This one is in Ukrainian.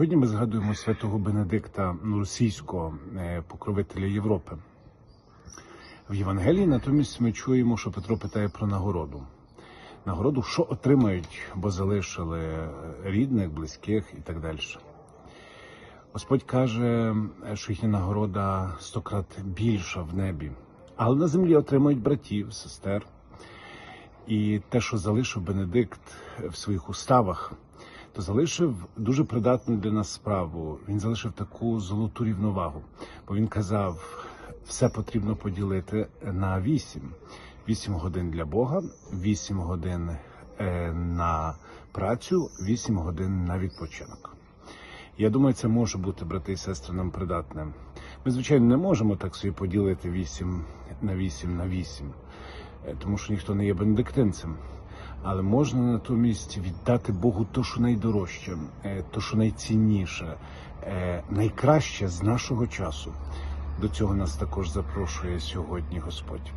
Сьогодні ми згадуємо святого Бенедикта російського е, покровителя Європи. В Євангелії натомість ми чуємо, що Петро питає про нагороду. Нагороду, що отримають, бо залишили рідних, близьких і так далі. Господь каже, що їхня нагорода стократ більша в небі, але на землі отримають братів, сестер. І те, що залишив Бенедикт в своїх уставах, то залишив дуже придатну для нас справу. Він залишив таку золоту рівновагу, бо він казав, все потрібно поділити на вісім. Вісім годин для Бога, вісім годин е, на працю, вісім годин на відпочинок. Я думаю, це може бути, брати і сестри, нам придатним. Ми, звичайно, не можемо так собі поділити 8 на 8 на 8, е, тому що ніхто не є бенедиктинцем. Але можна натомість віддати Богу то, що найдорожче, е, то, що найцінніше, е, найкраще з нашого часу. До цього нас також запрошує сьогодні Господь.